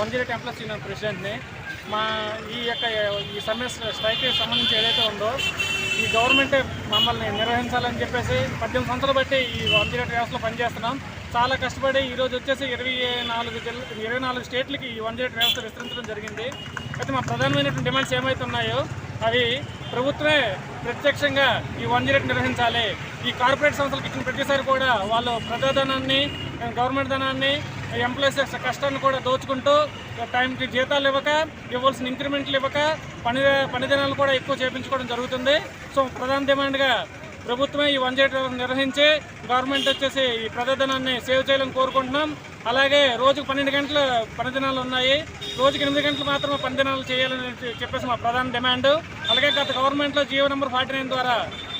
One zero ఎంప్లస్ union ప్రెసిడెంట్ని. మా ఈ యొక్క ఈ సమ్మె స్ట్రైక్ సంబంధించి ఏదైతే ఉందో ఈ గవర్నమెంట్ మమ్మల్ని నిర్వహించాలని చెప్పేసి పద్దెనిమిది సంవత్సరాలు బట్టి ఈ వన్ జీరో వ్యవస్థలో పనిచేస్తున్నాం. చాలా కష్టపడి ఈరోజు వచ్చేసి ఇరవై నాలుగు జిల్లా ఇరవై నాలుగు స్టేట్లకి ఈ వన్ జీరో వ్యవస్థ విస్తరించడం జరిగింది. అయితే మా ప్రధానమైనటువంటి డిమాండ్స్ ఏమైతే ఉన్నాయో అవి ప్రభుత్వమే ప్రత్యక్షంగా ఈ వన్ జీరో నిర్వహించాలి. ఈ కార్పొరేట్ సంస్థలకు ఇచ్చిన ప్రతిసారి కూడా వాళ్ళు ప్రజాధనాన్ని గవర్నమెంట్ ధనాన్ని ఎంప్లాయీస్ కష్టాన్ని కూడా దోచుకుంటూ టైంకి జీతాలు ఇవ్వక ఇవ్వాల్సిన ఇంక్రిమెంట్లు ఇవ్వక పని పనిదినాలు కూడా ఎక్కువ చేయించుకోవడం జరుగుతుంది. సో ప్రధాన డిమాండ్గా ప్రభుత్వమే ఈ వన్ జీరో నిర్వహించి గవర్నమెంట్ వచ్చేసి ఈ ప్రజాధనాన్ని సేవ్ చేయాలని కోరుకుంటున్నాం. అలాగే రోజుకు పన్నెండు గంటల పనిదినాలు ఉన్నాయి. రోజుకి ఎనిమిది గంటలు మాత్రమే పని దినాలు చేయాలని చెప్పేసి మా ప్రధాన డిమాండ్ అలాగే గత గవర్నమెంట్లో జియో నెంబర్ ఫార్టీ నైన్ ద్వారా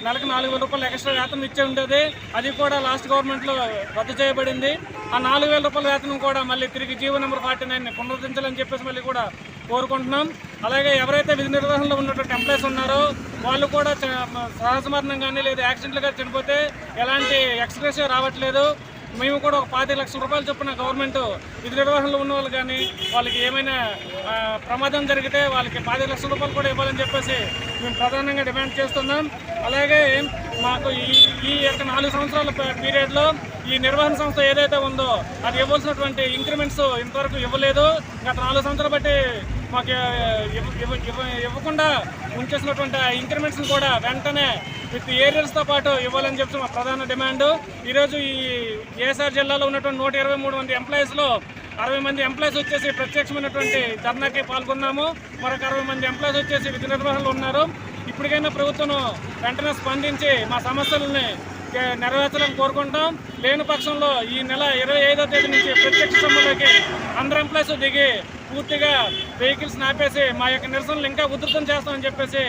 నెలకు నాలుగు రూపాయలు ఎక్స్ట్రా వేతనం ఇచ్చే ఉండేది. అది కూడా లాస్ట్ గవర్నమెంట్లో రద్దు చేయబడింది. ఆ నాలుగు వేల రూపాయల వేతనం కూడా మళ్ళీ తిరిగి జీవో నెంబర్ ఫార్టీ నైన్ పునరుద్ధరించాలని చెప్పేసి మళ్ళీ కూడా కోరుకుంటున్నాం. అలాగే ఎవరైతే విధి నిర్వహణలో ఉన్నటువంటి ఎంప్లాయీస్ ఉన్నారో వాళ్ళు కూడా సహజమరణం కానీ లేదా యాక్సిడెంట్లుగా చనిపోతే ఎలాంటి ఎక్స్ప్రెస్ రావట్లేదు. మేము కూడా ఒక పాతి లక్షల రూపాయలు చొప్పున గవర్నమెంట్ విధి నిర్వహణలో ఉన్న వాళ్ళు కానీ వాళ్ళకి ఏమైనా ప్రమాదం జరిగితే వాళ్ళకి పాతి లక్షల రూపాయలు కూడా ఇవ్వాలని చెప్పేసి మేము ప్రధానంగా డిమాండ్ చేస్తున్నాం. అలాగే మాకు ఈ ఈ యొక్క నాలుగు సంవత్సరాల పీరియడ్లో ఈ నిర్వహణ సంస్థ ఏదైతే ఉందో అది ఇవ్వాల్సినటువంటి ఇంక్రిమెంట్స్ ఇంతవరకు ఇవ్వలేదు. గత నాలుగు సంవత్సరాలు బట్టి మాకు ఇవ్వకుండా ఉంచేసినటువంటి ఆ ఇంక్రిమెంట్స్ని కూడా వెంటనే విత్ ఏరియల్స్తో పాటు ఇవ్వాలని చెప్పి మా ప్రధాన డిమాండ్. ఈరోజు ఈ ఏఎస్ఆర్ జిల్లాలో ఉన్నటువంటి నూట ఇరవై మూడు మంది ఎంప్లాయీస్లో అరవై మంది ఎంప్లాయీస్ వచ్చేసి ప్రత్యక్షమైనటువంటి ధర్నాకి పాల్గొన్నాము. మరొక అరవై మంది ఎంప్లాయీస్ వచ్చేసి విధి నిర్వహణలో ఉన్నారు. ఇప్పటికైనా ప్రభుత్వం వెంటనే స్పందించి మా సమస్యలని నెరవేర్చాలని కోరుకుంటాం. లేని పక్షంలో ఈ నెల ఇరవై ఐదో తేదీ నుంచి ప్రత్యక్ష సమ్మెలోకి అందరు ఎంప్లాయీస్ దిగి పూర్తిగా వెహికల్స్ నాపేసి మా యొక్క నిరసనలు ఇంకా ఉధృతం చేస్తామని చెప్పేసి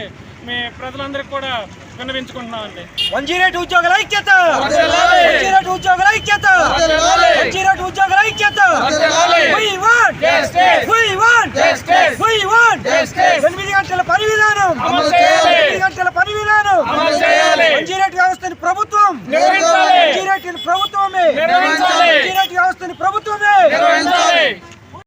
మీ ప్రజలందరికీ కూడా విన్నవించుకుంటున్నామండి. వన్ జీరో ఎయిట్ ఉద్యోగుల ఐక్యత! ఉద్యోగుల ఐక్యత! ఉద్యోగుల ఐక్యత నిర్వహించాలి ప్రభుత్వం